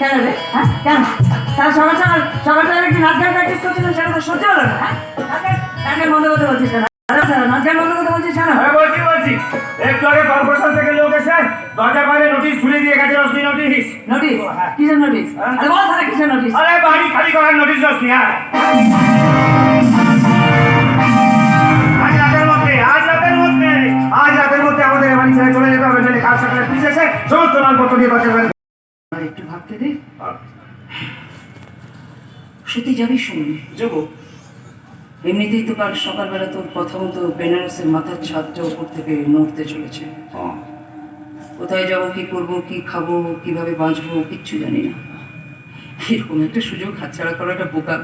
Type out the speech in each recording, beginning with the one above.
কেন রে কেন তার সকাল সকাল সকাল সকাল একটি নাচ গান প্র্যাকটিস সেটা তো সহ্য হলো না নাচ গান বন্ধ করতে বলছিস কেন নাচ গান বন্ধ করতে বলছিস কেন বলছি বলছি। একটু আগে কর্পোরেশন থেকে দরজার বাইরে নোটিশ ঝুলিয়ে দিয়ে গেছে রশ্মি নোটিশ হ্যাঁ। কিসের নোটিস হ্যাঁ? আরে বল কিসের নোটিস আরে বাড়ি খালি করার নোটিশ রশ্মি হ্যাঁ। আজ রাতের মধ্যে আজ রাতের মধ্যে আজ রাতের মধ্যে আমাদের বাড়ি ছেড়ে চলে যেতে হবে নইলে কাল সকালে পুলিশ এসে সমস্ত মালপত্র দিয়ে দরজার বাইরে আর একটু ভাবতে দে। সত্যি যাবি যাব। এমনিতেই তো কাল সকালবেলা তোর কথা মতো বেনারসের মাথার ছাদটা উপর থেকে নড়তে চলেছে। কোথায় যাব কি করব কি খাব কীভাবে বাঁচবো কিচ্ছু জানি না। এরকম একটা সুযোগ হাতছাড়া করাটা বোকা।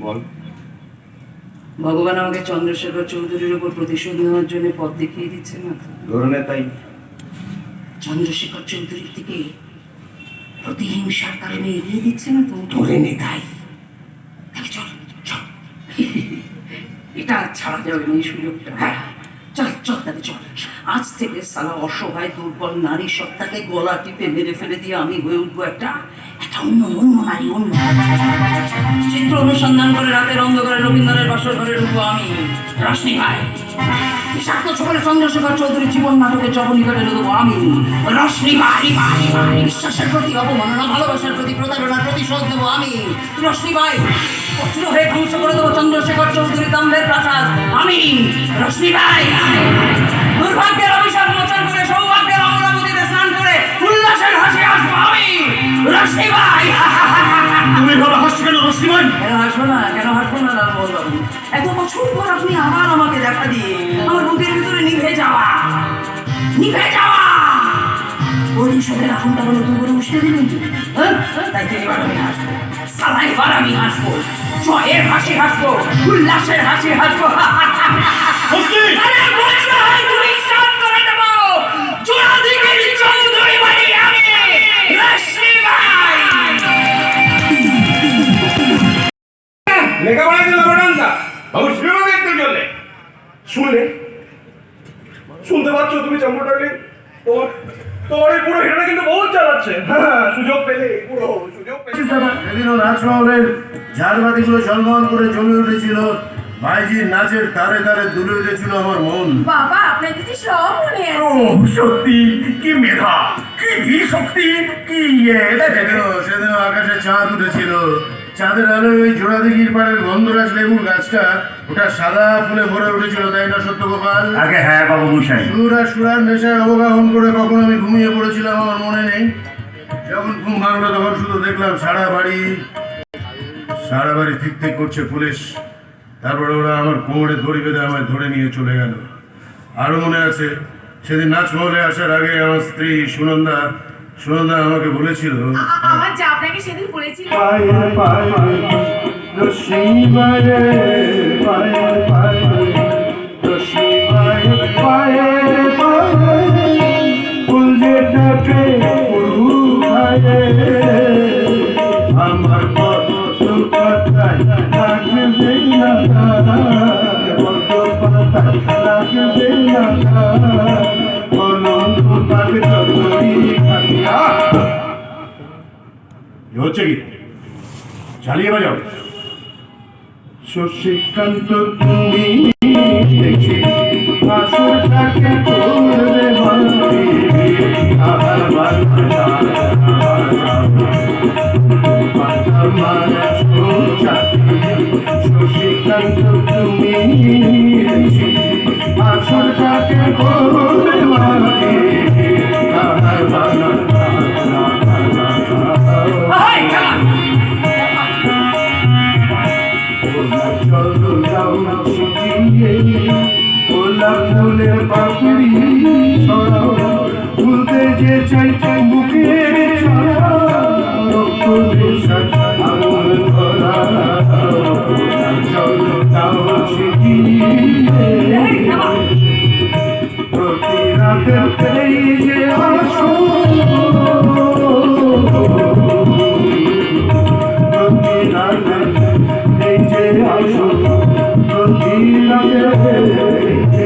বল। ভগবান আমাকে চন্দ্রশেখর চৌধুরীর উপর প্রতিশোধ নেওয়ার জন্য পথ দেখিয়ে দিচ্ছে না? ধরনের তাই। চন্দ্রশেখর চৌধুরীর দিকে প্রতিহিংসার কারণে এগিয়ে দিচ্ছে না তো? ধরে নে তাই। চল চল। এটা ছাড়া যাবে না এই সুযোগটা। হ্যাঁ। চল চল চল আজ থেকে সালা অসহায়, দুর্বল নারী সত্তাকে গলা টিপে মেরে ফেলে দিয়ে আমি হয়ে উঠবো একটা একটা অন্য অন্য নারী, অন্য চিত্র অনুসন্ধান করে রাতের অন্ধকারে রবীন্দ্রের বাসর ঘরে ঢুকবো আমি, রশ্মি ভাই। বিষাক্ত ছবলে চন্দ্রশেখর চৌধুরী জীবন নাটকের জবনী করে দেবো আমি, রশ্মি ভাই। ভাই বিশ্বাসের প্রতি অবমাননা ভালোবাসার প্রতি প্রতারণার প্রতিশোধ নেব আমি, রশ্মি ভাই। কঠিন হয়ে ধ্বংস করে দেবো চন্দ্রশেখর চৌধুরী দম্ভের প্রাসাদ। আমি রশ্মি ভাই। দুর্ভাগ্যের অভিশাপ মোচন করে সৌভাগ্যের অমরাবতীতে স্নান করে উল্লাসের হাসি আসব আমি রশ্মি ভাই। তুমি ভালো হাসছো কেন রশ্মি ভাই? কেন হাসবো না? কেন হাসবো না বাবু? এত বছর পর আপনি আবার আমাকে দেখা দিয়ে আমার বুকের ভিতরে নিভে যাওয়া। নিভে যাওয়া। প্রতিশোধের আগুনটা নতুন করে উঠে দিলেন হ্যাঁ? তাই তো এবার আমি হাসবো। সালা এবার আমি হাসবো। জয়ের হাসি হাসবো উল্লাসের হাসি হাসবো। লেখাপড়া বাবু সিনেমা দেখতে চলে শুনলে? শুনতে পাচ্ছ তুমি চম্পু ডার্লিং তোমার তোমার এই পুরো হিরোটা কিন্তু বহুত চালাচ্ছে। হ্যাঁ সুযোগ পেলে পুরো সুযোগ পেলে। সেদিনও রাজমহলের ঝাড়বাতিগুলো ঝলমল করে জমে উঠেছিল। ভাইজির নাচের তারে তারে দুলে উঠেছিল আমার মন। বাবা আপনার কিছু সব মনে ও সত্যি? কি মেধা? কি শক্তি? কি ইয়ে? সেদিনও আকাশে চাঁদ উঠেছিল। চাঁদের আলোয় ওই জোড়া দিঘির পাড়ের গন্ধরাজ লেবুর গাছটা ওটা সাদা ফুলে ভরে উঠেছিল তাই না সত্যগোপাল আগে হ্যাঁ বাবু মশাই। সুরা সুরার নেশায় অবগাহন করে কখন আমি ঘুমিয়ে পড়েছিলাম আমার মনে নেই। যখন ঘুম ভাঙলো তখন শুধু দেখলাম সারা বাড়ি সারা বাড়ি ঠিক ঠিক করছে পুলিশ। তারপরে ওরা আমার কোমরে দড়ি বেঁধে আমায় ধরে নিয়ে চলে গেল। আরও মনে আছে সেদিন নাচমহলে আসার আগে আমার স্ত্রী সুনন্দা সুনন্দা আমাকে বলেছিল আমার যা আপনাকে সেদিন বলেছিল। পায়ে পায়ে রশ্মি পায়ে পায়ে রশ্মি পায়ে পায়ে ফুল যে ডাকে ফুলু খায়ে আমার কত কথায় লাগবে না কত কথায় লাগবে না হচ্ছে কি? চালিয়ে বাজাও। শশীকান্ত তুমি দেখি বাজনা শশীকান্ত তুমি ফুলের পাপড়ি ফুলতে যে চাই শিখিয়ে প্রতি রাতে এই যে আসো। প্রতি রাতে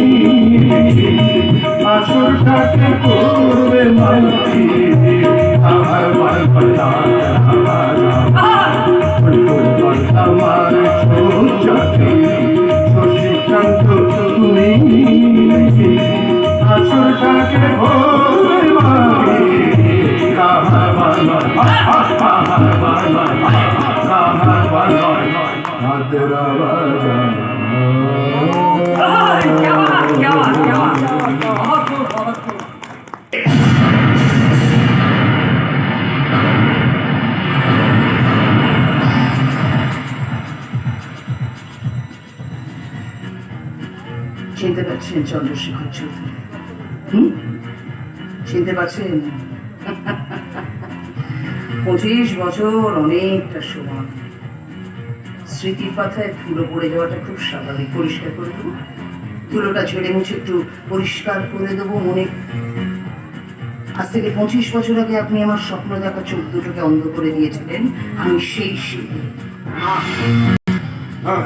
হাতেরা বাজা क्या बात क्या बात क्या बात बहुत खूब बहुत खूब চিনতে পারছেন চন্দ্রশেখর চৌধুরী হুম চিনতে পারছেন পঁচিশ বছর অনেকটা সময় স্মৃতির পাথায় ধুলো পড়ে যাওয়াটা খুব স্বাভাবিক। পরিষ্কার করে দেবো। ধুলোটা ঝেড়ে মুছে একটু পরিষ্কার করে দেবো মনে। আজ থেকে পঁচিশ বছর আগে আপনি আমার স্বপ্ন দেখা চোখ দুটোকে অন্ধ করে দিয়েছিলেন আমি সেই শিল্পী হ্যাঁ,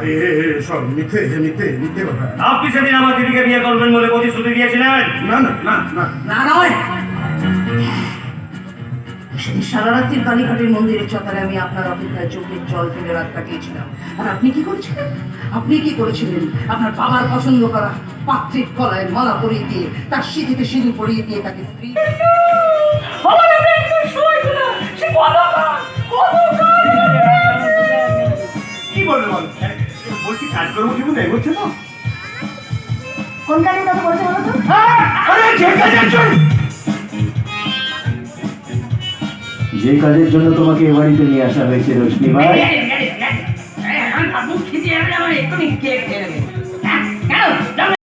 আপনি সেদিন আমার দিদিকে বিয়ে করবেন বলে প্রতিশ্রুতি দিয়েছিলেন না না না না না। নয় সারা রাত্রির কালীঘাটের মন্দিরের চতারে আমি আপনার অপেক্ষায় চোখের জল ফেলে রাত কাটিয়েছিলাম। আর আপনি কি করেছিলেন? আপনি কি করেছিলেন? আপনার বাবার পছন্দ করা পাত্রের গলায় মালা পরিয়ে দিয়ে তার সিঁথিতে সিঁদুর পরিয়ে দিয়ে তাকে স্ত্রী কি বলবে বলছি কাজ করব জীবনে এগোচ্ছে তো। কোন কাজের কথা বলছো বলো তো? আরে যে কাজের জন্য তোমাকে এ বাড়িতে নিয়ে আসা হয়েছে রশ্মি ভাই তোমাকে